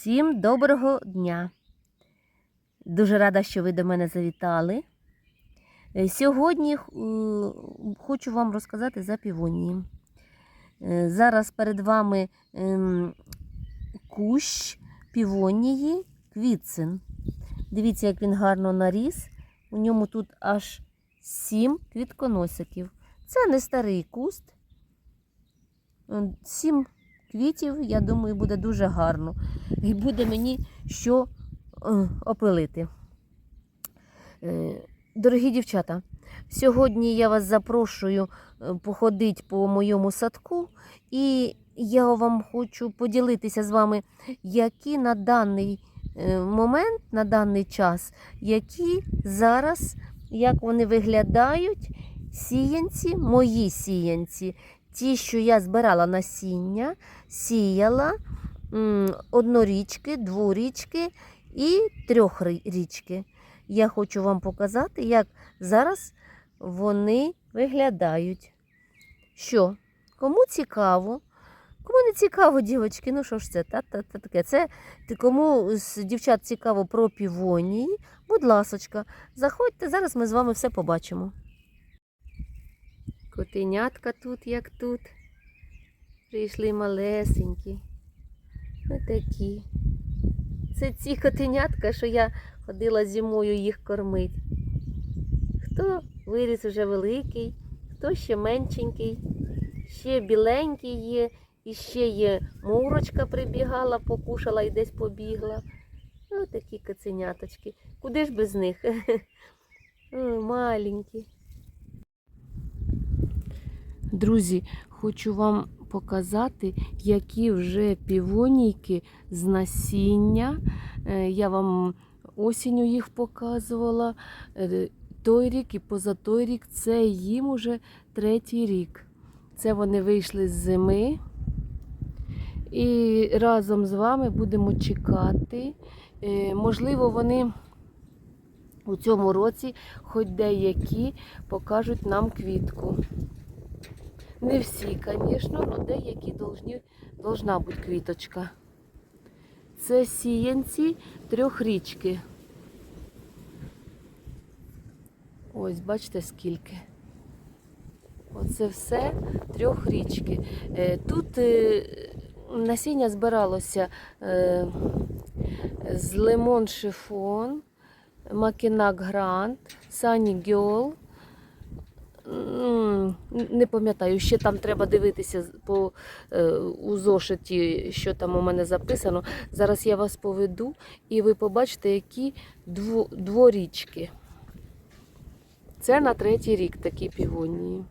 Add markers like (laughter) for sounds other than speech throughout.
Всім доброго дня! Дуже рада, що ви до мене завітали. Е, Сьогодні е, хочу вам розказати за півонії. Е, Зараз перед вами ем, кущ півонії квітцин. Дивіться, як він гарно наріс. У ньому тут аж сім квітконосиків. Це не старий куст. Е, Сім квітів, я думаю, буде дуже гарно. І буде мені що е, опилити. Е, Дорогі дівчата, сьогодні я вас запрошую е, походити по моєму садку, і я вам хочу поділитися з вами, які на даний момент, на даний час, які зараз, як вони виглядають, сіянці, мої сіянці, ті, що я збирала насіння, сіяла однорічки, дворічки і трьохрічки. Я хочу вам показати, як зараз вони виглядають. Що? Кому цікаво? Кому не цікаво, дівчатки, ну що ж це? Та, та, та, таке. Це кому з дівчат цікаво про півонії, будь ласочка, заходьте, зараз ми з вами все побачимо. Котенятка тут, як тут. Прийшли малесенькі. Отакі. Це ці котенятка, що я ходила зимою їх кормить. Хто виріс вже великий, хто ще меншенький, ще біленький є, і ще є мурочка прибігала, покушала і десь побігла. Ось такі коценяточки. Куди ж без них? Ой, (laughs) маленькі. Друзі, хочу вам показати, які вже півонійки з насіння. Е, Я вам осінню їх показувала. Е, Той рік і поза той рік це їм уже третій рік. Це вони вийшли з зими. І разом з вами будемо чекати. Е, Можливо, вони у цьому році, хоч деякі, покажуть нам квітку. Не всі, звісно, але деякі должні, должна бути квіточка. Це сіянці трьохрічки. Ось, бачите, скільки. Оце все трьохрічки. Е, Тут е, насіння збиралося е, з лимон шифон, макінак грант, сані гьол. Не пам'ятаю, ще там треба дивитися по, е, у зошиті, що там у мене записано. Зараз я вас поведу і ви побачите, які дво, дворічки. Це на третій рік такі півонії.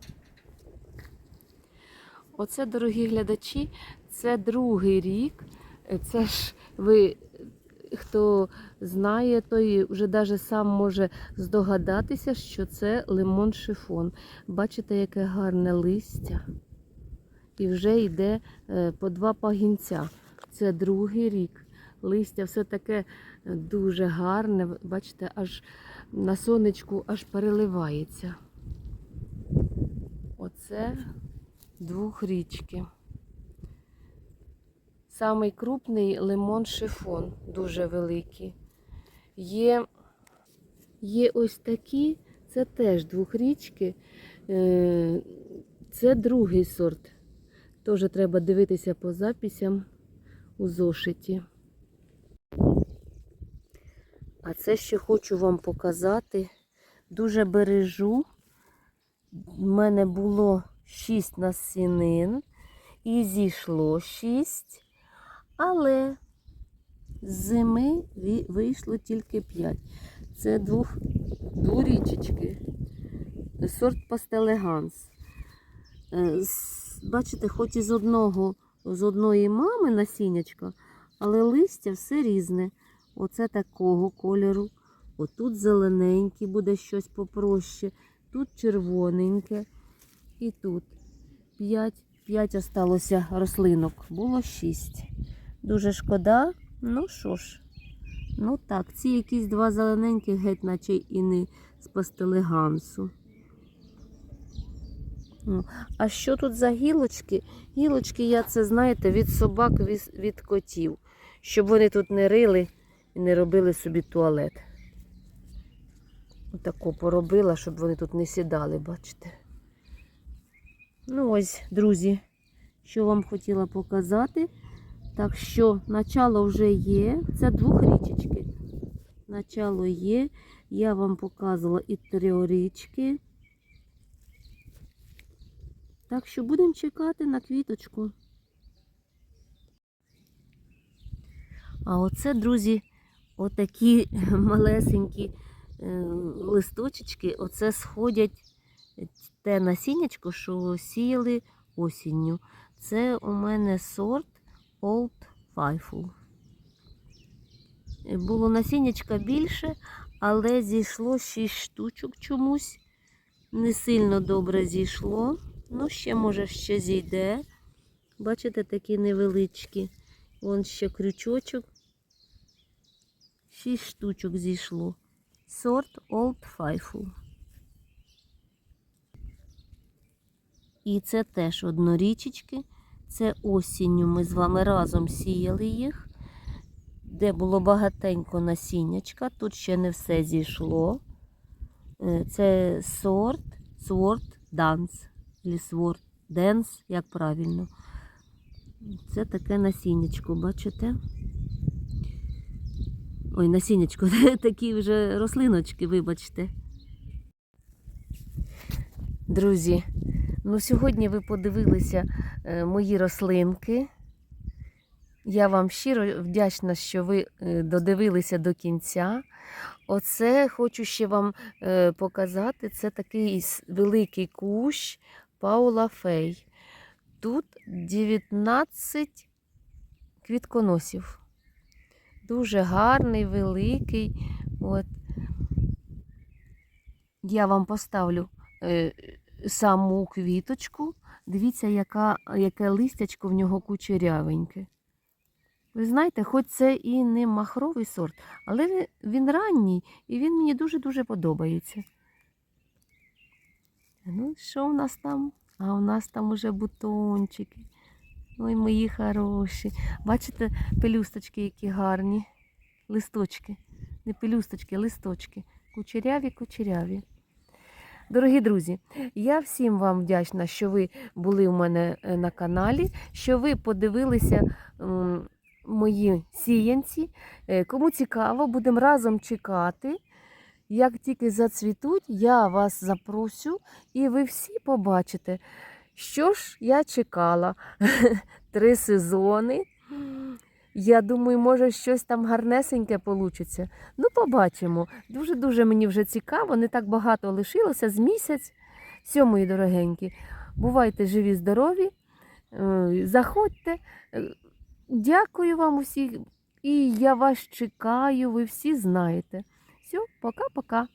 Оце, дорогі глядачі, це другий рік. Це ж ви, хто знає, той вже даже сам може здогадатися, що це лимон шифон. Бачите, яке гарне листя. І вже йде е, по два пагінця. Це другий рік. Листя все таке е, дуже гарне. Бачите, аж на сонечку аж переливається. Оце двохрічки. Самий крупний лимон шифон, дуже великий. Є, є ось такі, це теж двохрічки. Е, Це другий сорт. Теж треба дивитися по записям у зошиті. А це ще хочу вам показати. Дуже бережу. У мене було 6 насінин і зійшло 6, але з зими вийшло тільки 5. Це двох, дворічечки. Сорт пастелеганс. Е, Бачите, хоч із одного, з одної мами насіннячка, але листя все різне. Оце такого кольору. Отут зелененький буде щось попроще, тут червоненьке. І тут 5, 5 осталося рослинок, було 6. Дуже шкода. Ну що ж, ну так, ці якісь два зелененьких, геть, наче і не з пастелегансу. Ну, А що тут за гілочки? Гілочки, я це знаєте, від собак, від котів. щоб вони тут не рили і не робили собі туалет. Отако поробила, щоб вони тут не сідали, бачите. Ну ось, друзі, що вам хотіла показати. Так що начало вже є. Це двохрічечки. Начало є. Я вам показувала і трьорічки. Так що будемо чекати на квіточку. А оце, друзі, отакі (laughs) малесенькі е, листочечки, оце сходять те насіннячко, що сіяли осінню. Це у мене сорт Old Faithful. Е, Було насіннячка більше, але зійшло 6 штучок чомусь. Не сильно добре зійшло. Ну, ще, може, ще зійде. Бачите, такі невеличкі. Вон ще крючочок. Шість штучок зійшло. Сорт Old Faithful. І це теж однорічечки. Це осінню ми з вами разом сіяли їх, де було багатенько насіннячка. Тут ще не все зійшло. Е, Це сорт Dance. Или Sword Dance, як правильно. Це таке насіннячко, бачите? Ой, насіннячко, (laughs) такі вже рослиночки, вибачте. Друзі, ну сьогодні ви подивилися мої рослинки. Я вам щиро вдячна, що ви е, додивилися до кінця. Оце хочу ще вам е, показати. Це такий великий кущ Паула Фей. Тут 19 квітконосів. Дуже гарний, великий. От. Я вам поставлю е, саму квіточку. Дивіться, яка, яке листячко в нього кучерявеньке. Ви знаєте, хоч це і не махровий сорт, але він, ранній і він мені дуже-дуже подобається. Ну, що у нас там? А у нас там уже бутончики. Ой, мої хороші. Бачите, пелюсточки, які гарні. Листочки. Не пелюсточки, листочки. Кучеряві, кучеряві. Дорогі друзі, я всім вам вдячна, що ви були у мене е, на каналі, що ви подивилися мої сіянці. Е, Кому цікаво, будемо разом чекати. Як тільки зацвітуть, я вас запросю, і ви всі побачите, що ж я чекала. (laughs) Три сезони. Я думаю, може щось там гарнесеньке получиться. Ну, побачимо. Дуже-дуже мені вже цікаво, не так багато лишилося з місяць. Все, мої дорогенькі, бувайте живі, здорові, е, заходьте. Е, Дякую вам усім. І я вас чекаю, ви всі знаєте. Все, пока-пока.